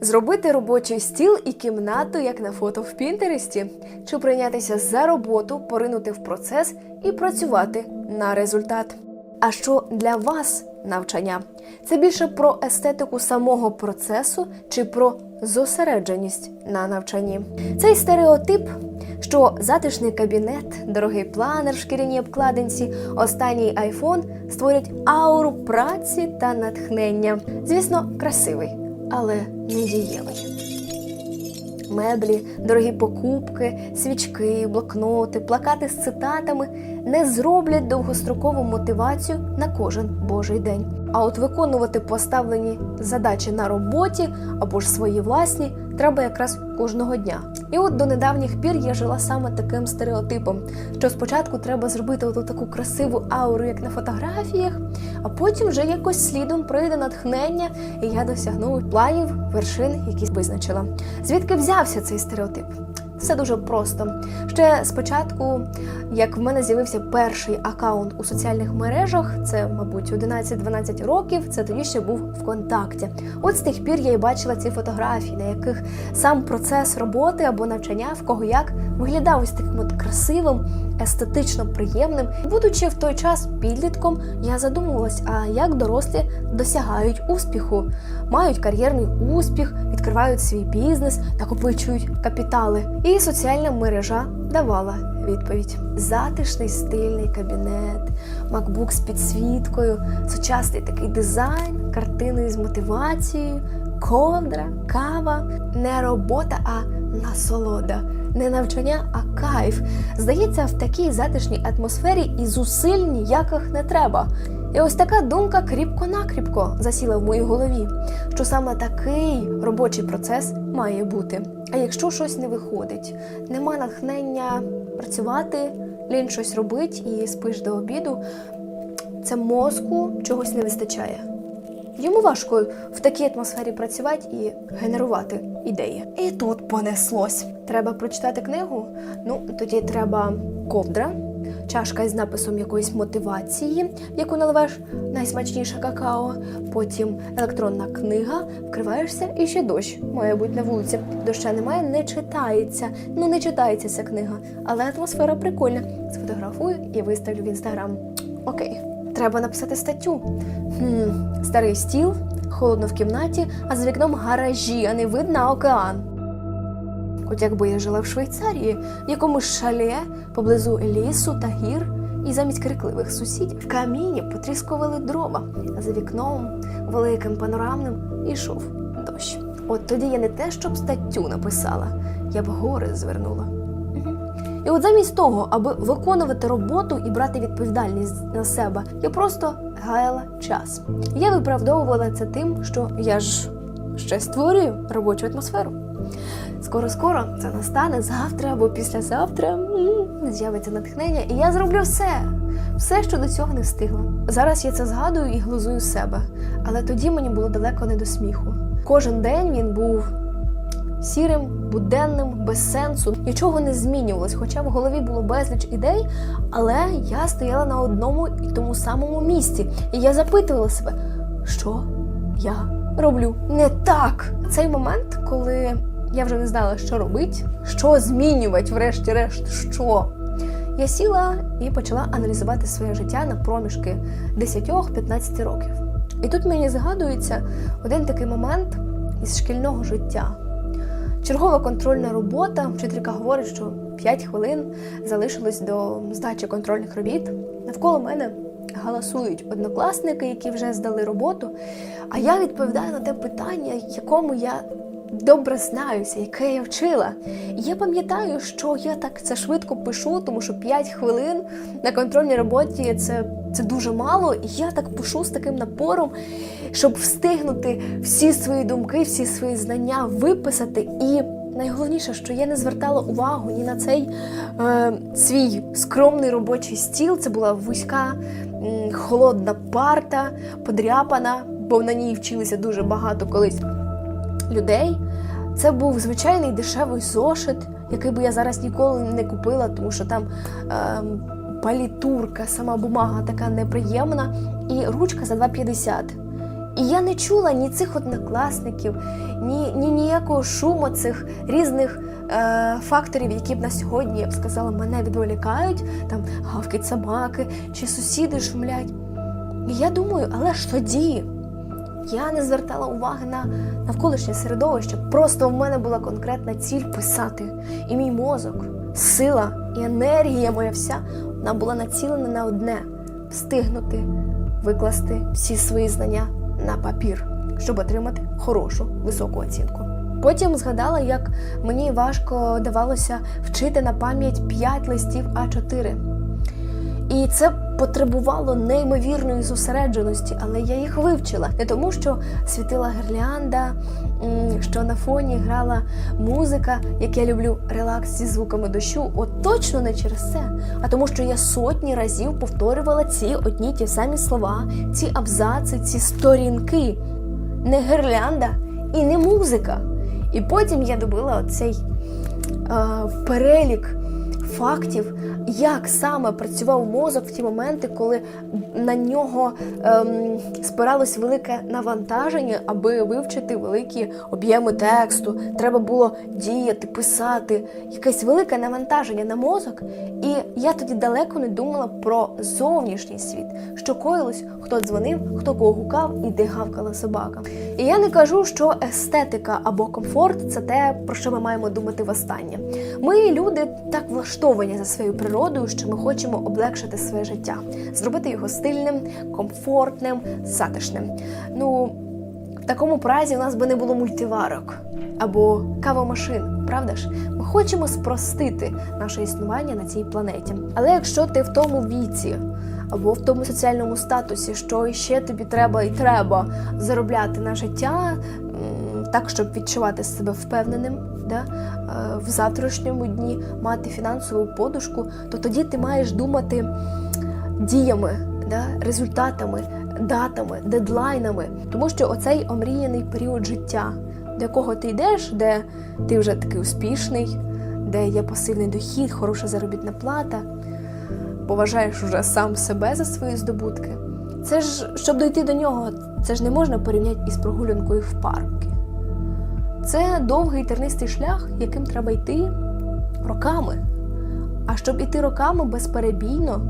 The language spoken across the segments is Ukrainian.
Зробити робочий стіл і кімнату, як на фото в Пінтересті, чи прийнятися за роботу, поринути в процес і працювати на результат. А що для вас навчання? Це більше про естетику самого процесу чи про зосередженість на навчанні? Цей стереотип, що затишний кабінет, дорогий планер в шкіряній обкладинці, останній айфон створять ауру праці та натхнення. Звісно, красивий, але не дієвий. Меблі, дорогі покупки, свічки, блокноти, плакати з цитатами не зроблять довгострокову мотивацію на кожен божий день. А от виконувати поставлені задачі на роботі або ж свої власні треба якраз кожного дня. І от до недавніх пір я жила саме таким стереотипом, що спочатку треба зробити оту таку красиву ауру, як на фотографіях, а потім вже якось слідом прийде натхнення, і я досягну планів, вершин, які визначила. Звідки взявся цей стереотип? Все дуже просто. Ще спочатку, як в мене з'явився перший аккаунт у соціальних мережах, це, мабуть, 11-12 років, це тоді ще був ВКонтакті. От з тих пір я і бачила ці фотографії, на яких сам процес роботи або навчання в кого як виглядав ось таким от красивим, естетично приємним. Будучи в той час підлітком, я задумувалась, а як дорослі досягають успіху, мають кар'єрний успіх, відкривають свій бізнес, накопичують капітали. І соціальна мережа давала відповідь: затишний стильний кабінет, макбук з підсвіткою, сучасний такий дизайн, картини з мотивацією, ковдра, кава, не робота, а насолода. Не навчання, а кайф. Здається, в такій затишній атмосфері і зусиль ніяких не треба. І ось така думка кріпко-накріпко засіла в моїй голові, що саме такий робочий процес має бути. А якщо щось не виходить, нема натхнення працювати, лінь щось робить і спиш до обіду, це мозку чогось не вистачає. Йому важко в такій атмосфері працювати і генерувати ідеї. І тут понеслось. Треба прочитати книгу. Ну тоді треба ковдра, чашка із написом якоїсь мотивації, в яку наливаєш найсмачніше какао. Потім електронна книга, вкриваєшся і ще дощ має бути на вулиці. Доща немає, не читається. Ну не читається ця книга, але атмосфера прикольна. Сфотографую і виставлю в інстаграм. Окей. Треба написати статтю. Хм, старий стіл, холодно в кімнаті, а за вікном гаражі, а не вид на океан. От якби я жила в Швейцарії, в якомусь шале поблизу лісу та гір, і замість крикливих сусідів в каміні потріскували дрова, а за вікном великим панорамним ішов дощ. От тоді я не те, щоб статтю написала, я б гори звернула. І от замість того, аби виконувати роботу і брати відповідальність на себе, я просто гаяла час. Я виправдовувала це тим, що я ж ще створюю робочу атмосферу. Скоро-скоро це настане завтра або післязавтра. З'явиться натхнення, і я зроблю все, все, що до цього не встигла. Зараз я це згадую і глузую з себе, але тоді мені було далеко не до сміху. Кожен день він був сірим, буденним, без сенсу, нічого не змінювалось, хоча в голові було безліч ідей, але я стояла на одному і тому самому місці, і я запитувала себе, що я роблю не так. Цей момент, коли я вже не знала, що робити, що змінювати, врешті-решт, що. Я сіла і почала аналізувати своє життя на проміжки 10-15 років. І тут мені згадується один такий момент із шкільного життя. Чергова контрольна робота. Вчителька говорить, що 5 хвилин залишилось до здачі контрольних робіт. Навколо мене галасують однокласники, які вже здали роботу. А я відповідаю на те питання, якому я добре знаюся, яке я вчила. І я пам'ятаю, що я так це швидко пишу, тому що 5 хвилин на контрольній роботі це, це дуже мало. І я так пишу з таким напором, щоб встигнути всі свої думки, всі свої знання виписати. І найголовніше, що я не звертала увагу ні на цей е, свій скромний робочий стіл. Це була вузька, холодна парта, подряпана, бо на ній вчилися дуже багато колись людей. Це був звичайний дешевий зошит, який би я зараз ніколи не купила, тому що там е, палітурка, сама бумага така неприємна, і ручка за 2,50. І я не чула ні цих однокласників, ні, ні ніякого шуму цих різних е, факторів, які б на сьогодні, я б сказала, мене відволікають, там гавкать собаки чи сусіди шумлять. І я думаю, але ж тоді я не звертала уваги на навколишнє середовище. Просто в мене була конкретна ціль писати. І мій мозок, сила і енергія моя вся вона була націлена на одне встигнути викласти всі свої знання на папір, щоб отримати хорошу високу оцінку. Потім згадала, як мені важко давалося вчити на пам'ять 5 листів А4. І це потребувало неймовірної зосередженості, але я їх вивчила не тому, що світила гірлянда, що на фоні грала музика, як я люблю релакс зі звуками дощу. От точно не через це, а тому, що я сотні разів повторювала ці одні ті самі слова, ці абзаци, ці сторінки, не гірлянда і не музика. І потім я добила оцей е, перелік фактів, як саме працював мозок в ті моменти, коли на нього ем, спиралось велике навантаження, аби вивчити великі об'єми тексту. Треба було діяти, писати, якесь велике навантаження на мозок. І я тоді далеко не думала про зовнішній світ, що коїлось, хто дзвонив, хто кого гукав і де гавкала собака. І я не кажу, що естетика або комфорт це те, про що ми маємо думати востаннє. Ми, люди, так влаштовані за своєю природою, що ми хочемо облегшити своє життя, зробити його стильним, комфортним, затишним. Ну, в такому разі у нас би не було мультиварок або кавомашин, правда ж? Ми хочемо спростити наше існування на цій планеті. Але якщо ти в тому віці або в тому соціальному статусі, що ще тобі треба і треба заробляти на життя, так щоб відчувати себе впевненим, да? е, в завтрашньому дні мати фінансову подушку, то тоді ти маєш думати діями, да? результатами, датами, дедлайнами. Тому що оцей омріяний період життя, до якого ти йдеш, де ти вже такий успішний, де є пасивний дохід, хороша заробітна плата, поважаєш уже сам себе за свої здобутки. Це ж, щоб дойти до нього, це ж не можна порівняти із прогулянкою в парки. Це довгий тернистий шлях, яким треба йти роками. А щоб іти роками безперебійно,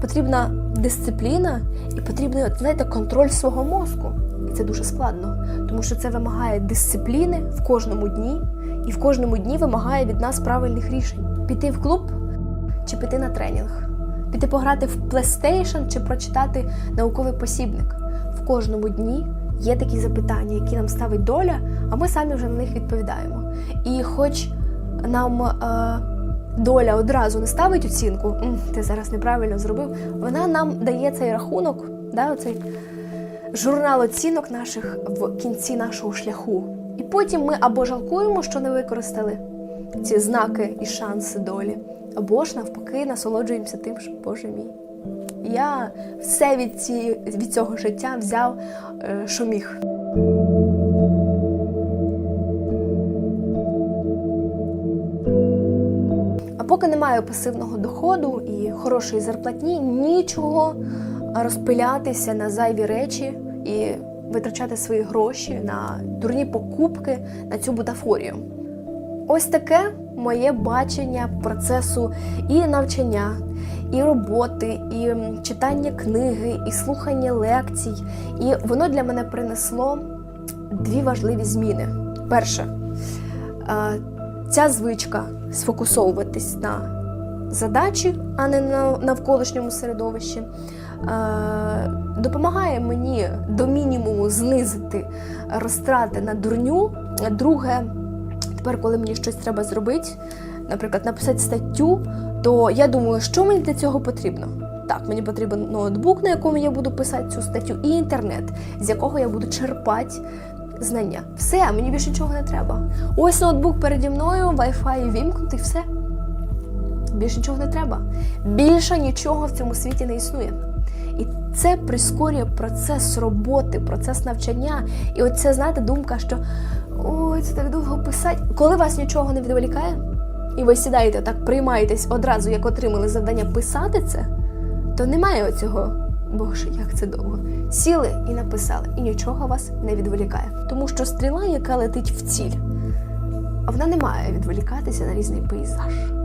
потрібна дисципліна і потрібний, от, знаєте, контроль свого мозку. І це дуже складно, тому що це вимагає дисципліни в кожному дні, і в кожному дні вимагає від нас правильних рішень: піти в клуб чи піти на тренінг, піти пограти в PlayStation чи прочитати науковий посібник. В кожному дні є такі запитання, які нам ставить доля, а ми самі вже на них відповідаємо. І хоч нам е, доля одразу не ставить оцінку, ти зараз неправильно зробив, вона нам дає цей рахунок, да, оцей журнал оцінок наших в кінці нашого шляху. І потім ми або жалкуємо, що не використали ці знаки і шанси долі, або ж навпаки насолоджуємося тим, що Боже мій. Я все від, ці, від цього життя взяв, е, що міг. А поки немає пасивного доходу і хорошої зарплатні, нічого розпилятися на зайві речі і витрачати свої гроші на дурні покупки на цю бутафорію. Ось таке моє бачення процесу і навчання, і роботи, і читання книги, і слухання лекцій. І воно для мене принесло дві важливі зміни. Перше, ця звичка сфокусовуватись на задачі, а не на навколишньому середовищі, допомагає мені до мінімуму знизити розтрати на дурню. Друге, тепер, коли мені щось треба зробити, наприклад, написати статтю, то я думаю, що мені для цього потрібно. Так, мені потрібен ноутбук, на якому я буду писати цю статтю, і інтернет, з якого я буду черпати знання. Все, мені більше нічого не треба. Ось ноутбук переді мною, Wi-Fi вімкнути, все. Більше нічого не треба. Більше нічого в цьому світі не існує. І це прискорює процес роботи, процес навчання. І оце, знаєте, думка, що ой, це так довго писати. Коли вас нічого не відволікає, і ви сідаєте так, приймаєтесь одразу, як отримали завдання писати це, то немає оцього Боже, як це довго. Сіли і написали, і нічого вас не відволікає. Тому що стріла, яка летить в ціль, вона не має відволікатися на різний пейзаж.